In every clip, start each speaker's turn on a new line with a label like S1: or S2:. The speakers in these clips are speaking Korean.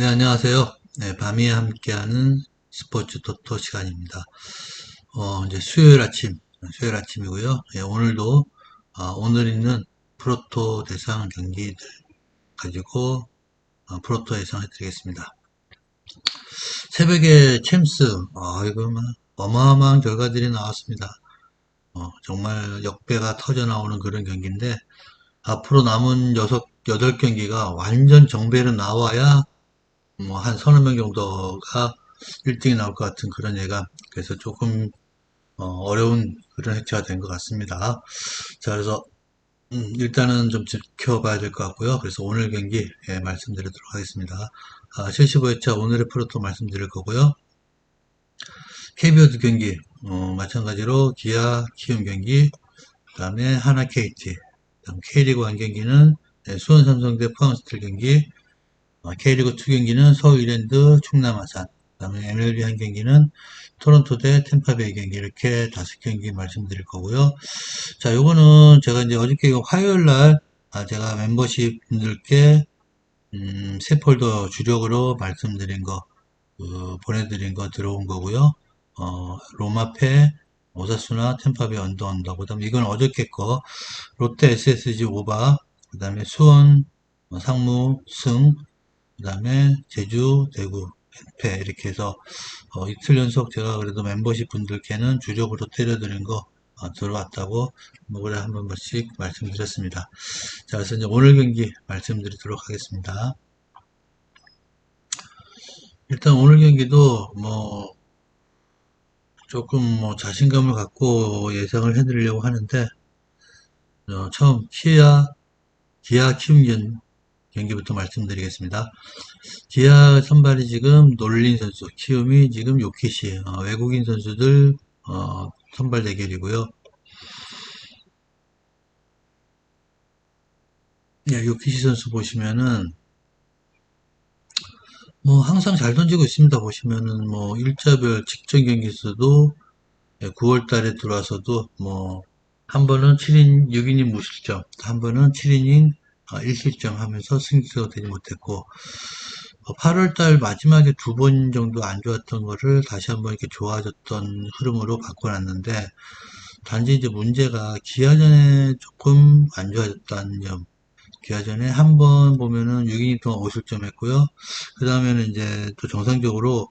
S1: 네, 안녕하세요. 네, 밤이에 함께하는 스포츠 토토 시간입니다. 어, 이제 수요일 아침, 수요일 아침이고요. 예, 오늘도, 아, 오늘 있는 프로토 대상 경기들 가지고, 어, 프로토 예상해 드리겠습니다. 새벽에 챔스, 아, 이거 뭐 어마어마한 결과들이 나왔습니다. 어, 정말 역배가 터져 나오는 그런 경기인데, 앞으로 남은 여섯, 여덟 경기가 완전 정배로 나와야 뭐한 서너 명 정도가 1등이 나올 것 같은 그런 예감. 그래서 조금 어, 려운 그런 해체가 된 것 같습니다. 자, 그래서 음, 일단은 좀 지켜봐야 될 것 같고요. 그래서 오늘 경기 예, 말씀드리도록 하겠습니다. 아, 75회차 오늘의 프로토 말씀드릴 거고요. KBO드 경기 어, 마찬가지로 기아 키움 경기 그 다음에 하나 KT 다음 K리그 한 경기는 네, 수원 삼성대 포항 스틸 경기 어, K리그 2 경기는 서울 이랜드 충남 아산 그 다음에 MLB 한 경기는 토론토 대 템파베이 경기 이렇게 다섯 경기 말씀드릴 거고요. 자, 요거는 제가 이제 어저께 화요일 날 아, 제가 멤버십 분들께 음, 새 폴더 주력으로 말씀드린 거 그, 보내드린 거 들어온 거고요. 어, 로마페 오사수나 템파베 언더 언더 그 다음에 이건 어저께 거 롯데 SSG 오바 그 다음에 수원 어, 상무 승 그 다음에 제주, 대구, 펜페 이렇게 해서 어, 이틀 연속 제가 그래도 멤버십 분들께는 주력으로 때려드린 거 어, 들어왔다고 뭐 그래 한 번씩 말씀드렸습니다. 자, 그래서 이제 오늘 경기 말씀드리도록 하겠습니다. 일단 오늘 경기도 뭐 조금 뭐 자신감을 갖고 예상을 해드리려고 하는데 어, 처음 키아 기아 키움견 경기부터 말씀드리겠습니다. 기아 선발이 지금 놀린 선수, 키움이 지금 요키시, 어, 외국인 선수들 어, 선발 대결이고요. 네, 요키시 선수 보시면은 뭐 항상 잘 던지고 있습니다. 보시면은 뭐 일자별 직전 경기에서도 9월 달에 들어와서도 뭐 한 번은 7인 6이닝 무실점, 한 번은 7이닝 1실점 아, 하면서 승리가 되지 못했고 8월달 어, 마지막에 두 번 정도 안 좋았던 거를 다시 한번 이렇게 좋아졌던 흐름으로 바꿔놨는데 단지 이제 문제가 기아전에 조금 안 좋아졌다는 점. 기아전에 한 번 보면은 6이닝 동안 5실점 했고요. 그 다음에는 이제 또 정상적으로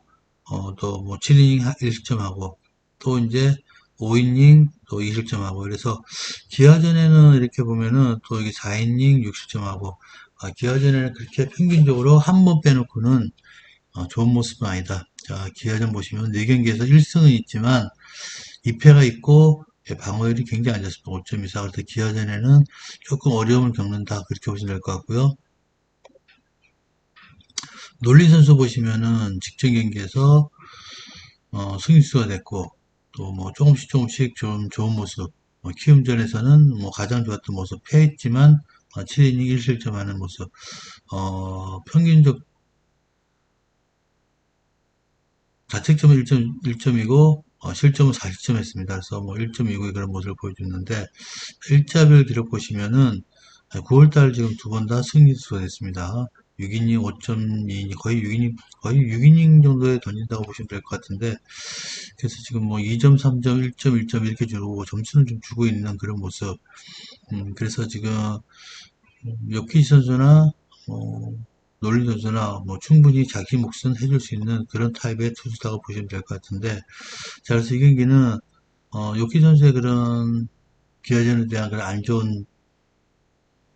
S1: 어, 또뭐 7이닝 1실점하고 또 이제 5이닝 또 2실점하고 그래서 기아전에는 이렇게 보면은 또 여기 4이닝 6실점하고 아, 기아전에는 그렇게 평균적으로 한 번 빼놓고는 어, 좋은 모습은 아니다. 자, 기아전 보시면 4경기에서 1승은 있지만 2패가 있고 예, 방어율이 굉장히 안 좋습니다. 5.24. 그래서 기아전에는 조금 어려움을 겪는다. 그렇게 보시면 될 것 같고요. 논리 선수 보시면은 직전 경기에서 어, 승리수가 됐고 또 뭐 조금씩 조금씩 좀 좋은 모습 뭐 키움전에서는 뭐 가장 좋았던 모습 패했지만 7이닝 어, 1실점 하는 모습 어, 평균적 자책점은 1점, 1점이고 어, 실점은 4실점 했습니다. 그래서 뭐 1.29의 그런 모습을 보여줬는데 일자별 기록 보시면은 9월달 지금 두 번 다 승리수가 됐습니다. 6이닝 5.2 거의 6이닝 거의 6이닝 정도에 던진다고 보시면 될 것 같은데 그래서 지금 뭐 2점 3점 1점 1점 이렇게 주고 점수는 좀 주고 있는 그런 모습. 음, 그래서 지금 요키 선수나 어, 놀리 선수나 뭐 충분히 자기 몫은 해줄 수 있는 그런 타입의 투수다고 보시면 될 것 같은데 자 그래서 이 경기는 어, 요키 선수의 그런 기아전에 대한 그런 안 좋은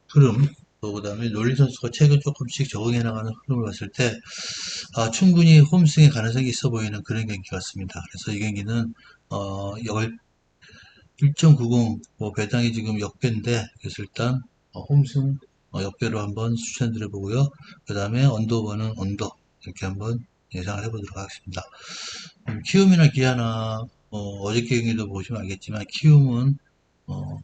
S1: 흐름 그 다음에 놀리 선수가 최근 조금씩 적응해 나가는 흐름을 봤을 때 아, 충분히 홈승의 가능성이 있어 보이는 그런 경기 같습니다. 그래서 이 경기는 어, 1.90 뭐 배당이 지금 역배인데 그래서 일단 어, 홈승 어, 역배로 한번 추천드려 보고요. 그 다음에 언더버는 언더 이렇게 한번 예상을 해보도록 하겠습니다. 음, 키움이나 기아나 어, 어저께 경기도 보시면 알겠지만 키움은 어,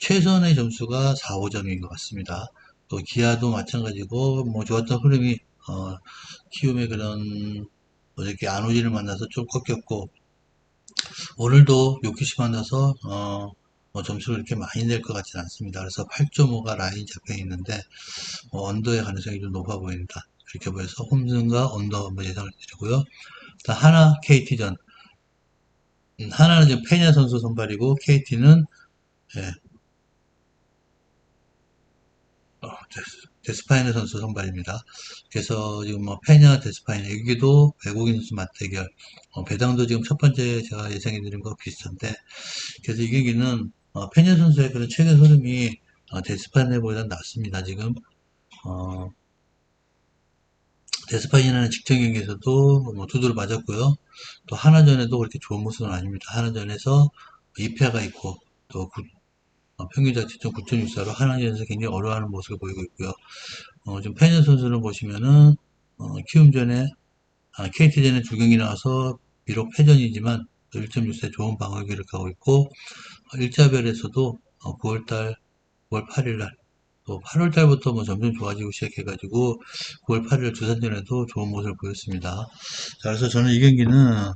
S1: 최선의 점수가 4, 5점인 것 같습니다. 또 기아도 마찬가지고 뭐 좋았던 흐름이 어, 키움의 그런 어저께 안오진을 만나서 좀 꺾였고 오늘도 요키시 만나서 어, 뭐 점수를 이렇게 많이 낼 것 같지는 않습니다. 그래서 8.5가 라인 잡혀 있는데 뭐 언더의 가능성이 좀 높아 보입니다. 이렇게 보여서 홈승과 언더 한번 예상을 드리고요. 자, 하나 KT전. 음, 하나는 지금 페냐 선수 선발이고 KT는 예, 어, 데스, 데스파이네 선수 선발입니다. 그래서 지금 뭐 페냐, 데스파이네 여기도 외국인 선수 맞대결. 어, 배당도 지금 첫 번째 제가 예상해 드린 거 비슷한데 그래서 이 경기는 어, 페냐 선수의 그런 최근 흐름이 어, 데스파이네보다 낫습니다. 지금 어, 데스파이네는 직전 경기에서도 뭐 두드려 맞았고요. 또 하나전에도 그렇게 좋은 모습은 아닙니다. 하나전에서 2패가 있고 또 구- 어, 평균 자체점 9.64로 하나전에서 굉장히 어려워하는 모습을 보이고 있고요. 어, 지금 페냐 선수를 보시면은 어, 키움전에 아, KT전에 두 경기 나와서 비록 패전이지만 1.64 좋은 방어 기록하고 있고 어, 일자별에서도 9월달 9월 8일날 또 8월달부터 뭐 점점 좋아지고 시작해가지고 9월 8일 두산전에도 좋은 모습을 보였습니다. 자, 그래서 저는 이 경기는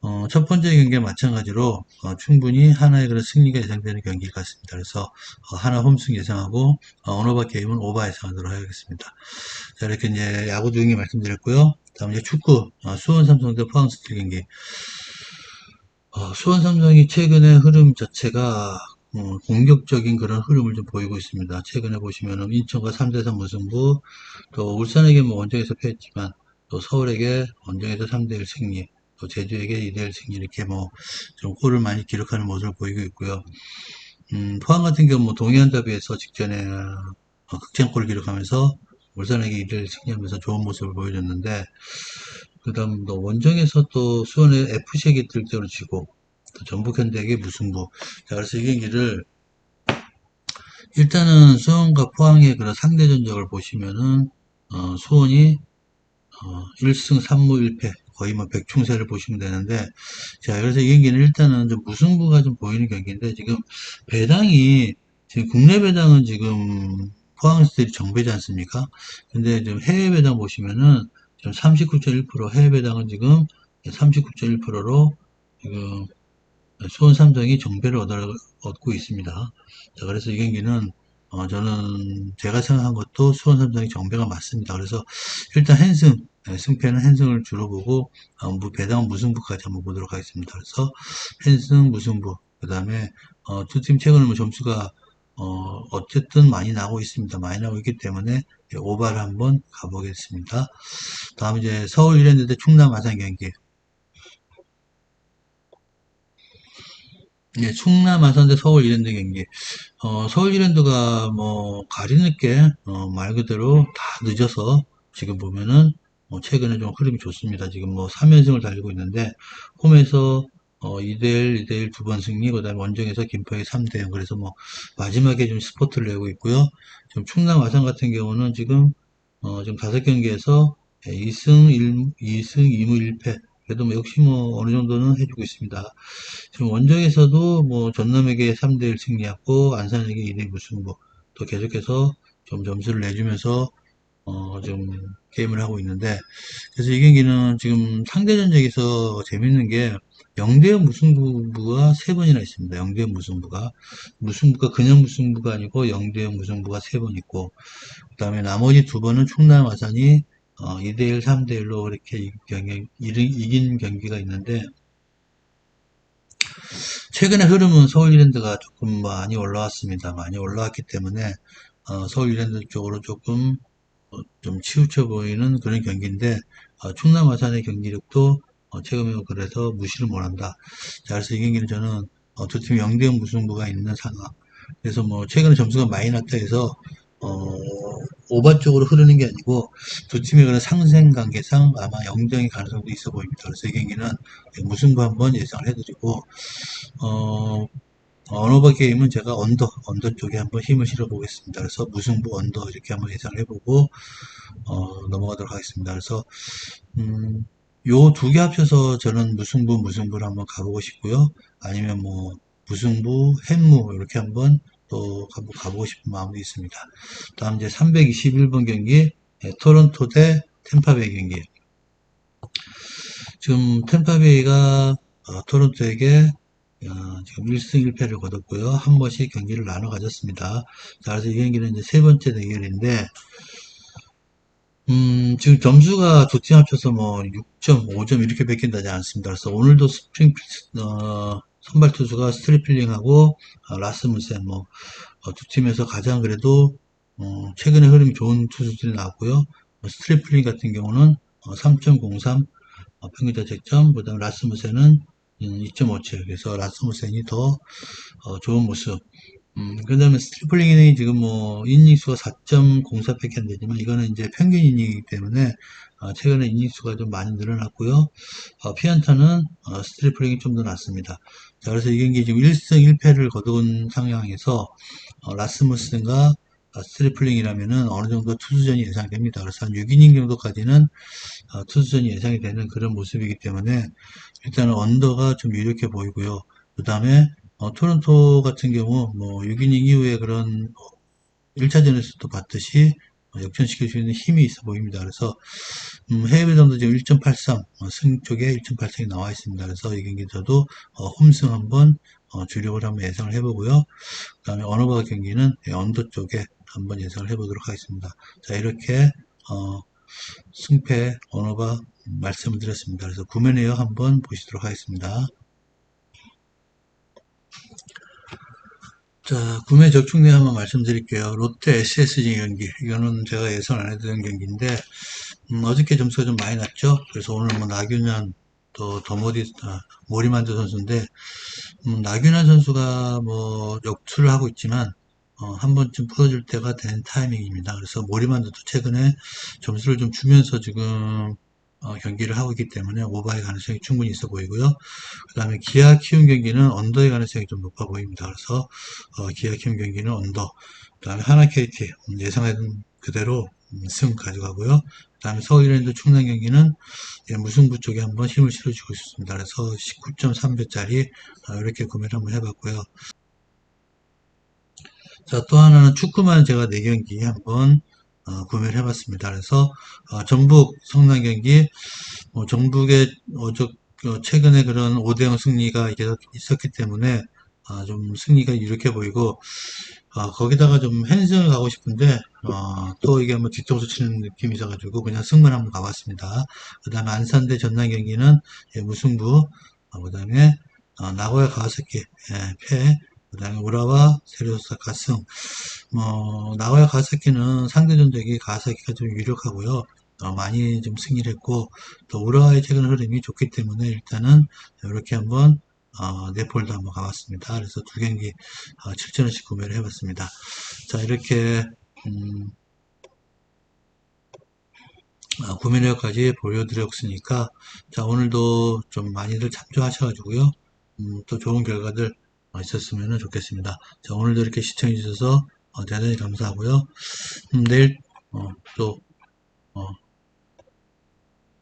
S1: 어, 첫 번째 경기와 마찬가지로 어, 충분히 하나의 그런 승리가 예상되는 경기 같습니다. 그래서 어, 하나 홈승 예상하고 어, 오너바 게임은 오바 예상하도록 하겠습니다. 자, 이렇게 이제 야구 두 경기 말씀드렸고요. 다음 이제 축구 어, 수원 삼성 대 포항 스틸 경기. 어, 수원 삼성이 최근의 흐름 자체가 어, 공격적인 그런 흐름을 좀 보이고 있습니다. 최근에 보시면은 인천과 3대3 무승부, 또 울산에게 뭐 원정에서 패했지만, 또 서울에게 원정에서 3대1 승리, 또 제주에게 2대1 승리 이렇게 뭐 좀 골을 많이 기록하는 모습을 보이고 있고요. 음, 포항 같은 경우 뭐 동해안 더비에서 직전에 어, 극장골을 기록하면서 울산에게 2대1 승리하면서 좋은 모습을 보여줬는데, 그 다음 또 원정에서 또 수원의 FC에게 뜰대로 지고 또 전북현대에게 무승부 자 그래서 이 경기를 일단은 수원과 포항의 그런 상대 전적을 보시면은 어, 수원이 어, 1승 3무 1패 거의 뭐 백충세를 보시면 되는데 자 그래서 이 경기는 일단은 좀 무승부가 좀 보이는 경기인데 지금 배당이 지금 국내 배당은 지금 포항스틸이 정배지 않습니까? 근데 지금 해외 배당 보시면은 지금 39.1% 해외 배당은 지금 39.1%로 지금 수원 삼성이 정배를 얻고 있습니다. 자, 그래서 이 경기는 어, 저는 제가 생각한 것도 수원 삼성이 정배가 맞습니다. 그래서 일단 네, 승패는 한승을 주로 보고 어, 무- 배당 무승부까지 한번 보도록 하겠습니다. 그래서 한승 무승부 그 다음에 어, 두팀 최근에 뭐 점수가 어, 어쨌든 많이 나고 있습니다. 많이 나고 있기 때문에 예, 오바를 한번 가보겠습니다. 다음 이제 서울 이랜드 대 충남 아산 경기. 예, 충남 아산 대 서울 이랜드 경기. 어, 서울 이랜드가 뭐 가리 늦게 어, 말 그대로 다 늦어서 지금 보면은 뭐 최근에 좀 흐름이 좋습니다. 지금 뭐 3연승을 달리고 있는데 홈에서 어, 2대1, 2대1 두 번 승리, 그 다음에 원정에서 김포에 3대0 그래서 뭐 마지막에 좀 스포트를 내고 있고요. 지금 충남 아산 같은 경우는 지금 어, 지금 다섯 경기에서 2승 1, 2승 2무 1패 그래도 뭐 역시 뭐 어느 정도는 해주고 있습니다. 지금 원정에서도 뭐 전남에게 3대1 승리하고 안산에게 2대 무승부 또 계속해서 좀 점수를 내주면서 어, 좀 게임을 하고 있는데 그래서 이 경기는 지금 상대 전적에서 재밌는 게 0대0 무승부가 세 번이나 있습니다. 0대0 무승부가 무승부가 그냥 무승부가 아니고 0대0 무승부가 세 번 있고 그 다음에 나머지 두 번은 충남 아산이 어, 2대1, 3대1로 이렇게 경기, 이긴 경기가 있는데 최근의 흐름은 서울 이랜드가 조금 많이 올라왔습니다. 많이 올라왔기 때문에 어, 서울 이랜드 쪽으로 조금 어, 좀 치우쳐 보이는 그런 경기인데 어, 충남 아산의 경기력도 어, 최근에 그래서 무시를 못한다. 자, 그래서 이 경기는 저는 어, 두팀 0대0 무승부가 있는 상황. 그래서 뭐 최근에 점수가 많이 났다 해서 어, 오바 쪽으로 흐르는 게 아니고 두 팀의 그런 상생 관계상 아마 영정의 가능성도 있어 보입니다. 그래서 이 경기는 무승부 한번 예상을 해드리고 어, 언어바 게임은 제가 언더, 언더 쪽에 한번 힘을 실어 보겠습니다. 그래서 무승부 언더 이렇게 한번 예상을 해보고, 어, 넘어가도록 하겠습니다. 그래서, 음, 요 두 개 합쳐서 저는 무승부, 무승부를 한번 가보고 싶고요. 아니면 뭐, 무승부, 햄무, 이렇게 한번 또 한번 가보고 싶은 마음도 있습니다. 다음 이제 321번 경기, 예, 토론토 대 템파베이 경기. 지금 템파베이가 어, 토론토에게 어, 지금 1승 1패를 거뒀고요. 한 번씩 경기를 나눠 가졌습니다. 자, 그래서 이 경기는 이제 세 번째 대결인데, 음, 지금 점수가 두 팀 합쳐서 뭐 6점, 5점 이렇게 뺏긴다지 않습니다. 그래서 오늘도 스프링, 어, 선발 투수가 스트리필링하고 어, 라스무센 뭐, 어, 두 팀에서 가장 그래도 어, 최근에 흐름이 좋은 투수들이 나왔고요. 어, 스트리플링 같은 경우는 3.03 어, 평균 자책점, 그 다음 라스무센은 2.57. 그래서 라스무센이 더 어, 좋은 모습. 음, 그 다음에 스트리플링이 지금 뭐, 인닝수가 4.04밖에 안 되지만, 이거는 이제 평균 이닝이기 때문에, 어, 최근에 인닝수가 좀 많이 늘어났고요. 어, 피안타는, 어, 스트리플링이 좀더 낫습니다. 자, 그래서 이 경기 지금 1승 1패를 거둔 상황에서, 어, 라스무스가 스트리플링이라면은 어느 정도 투수전이 예상됩니다. 그래서 한 6이닝 정도까지는 어, 투수전이 예상이 되는 그런 모습이기 때문에 일단은 언더가 좀 유력해 보이고요. 그 다음에 어, 토론토 같은 경우 뭐 6이닝 이후에 그런 1차전에서도 봤듯이 어, 역전시킬 수 있는 힘이 있어 보입니다. 그래서 음, 해외 배당도 지금 1.83 어, 승 쪽에 1.83이 나와 있습니다. 그래서 이 경기 저도 어, 홈승 한번 어, 주력을 한번 예상을 해보고요. 그 다음에 어너바 경기는 예, 언더 쪽에 한번 예상을 해보도록 하겠습니다. 자 이렇게 어, 승패 언어바 말씀을 드렸습니다. 그래서 구매 내역 한번 보시도록 하겠습니다. 자, 구매 적중 내역 한번 말씀드릴게요. 롯데 SSG 경기. 이거는 제가 예상 안 해드린 경기인데, 음, 어저께 점수가 좀 많이 났죠? 그래서 오늘 뭐 나균현, 또 더모디, 아, 모리만드 선수인데, 음, 나균현 선수가 뭐 역투를 하고 있지만, 어, 한 번쯤 풀어줄 때가 된 타이밍입니다. 그래서 모리만드도 최근에 점수를 좀 주면서 지금 어, 경기를 하고 있기 때문에 오버의 가능성이 충분히 있어 보이고요. 그 다음에 기아 키움 경기는 언더의 가능성이 좀 높아 보입니다. 그래서 어, 기아 키움 경기는 언더. 그 다음에 하나 KT 음, 예상했던 그대로 음, 승 가져가고요. 그 다음에 서울랜드 충남 경기는 예, 무승부 쪽에 한번 힘을 실어주고 있습니다. 그래서 19.3배짜리 어, 이렇게 구매를 한번 해봤고요. 자, 또 하나는 축구만 제가 4경기 한번 어, 구매를 해봤습니다. 그래서 어, 전북 성남 경기 어, 전북의 어저 어, 최근에 그런 5대0 승리가 있었기 때문에 아, 좀 승리가 유력해 보이고 아, 거기다가 좀 핸승을 가고 싶은데 어, 또 이게 뭐 뒤통수 치는 느낌이 있어가지고 그냥 승만 한번 가봤습니다. 그 다음에 안산대 전남 경기는 예, 무승부 어, 그 다음에 어, 나고야 가와사키 예, 패 그 다음에 우라와 세리오사카 승. 뭐, 나고야 가와사키는 상대 전적이 가와사키가 좀 유력하고요. 어, 많이 좀 승리를 했고, 또 우라와의 최근 흐름이 좋기 때문에 일단은 이렇게 한번 어, 네폴도 한번 가봤습니다. 그래서 두 경기 어, 7천원씩 구매를 해봤습니다. 자, 이렇게 음, 아, 구매 내역까지 보여드렸으니까 자 오늘도 좀 많이들 참조하셔가지고요 음, 또 좋은 결과들 어, 있었으면 좋겠습니다. 자 오늘도 이렇게 시청해 주셔서 어, 대단히 감사하고요. 음, 내일 어, 또 어,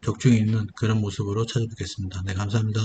S1: 적중이 있는 그런 모습으로 찾아뵙겠습니다. 네 감사합니다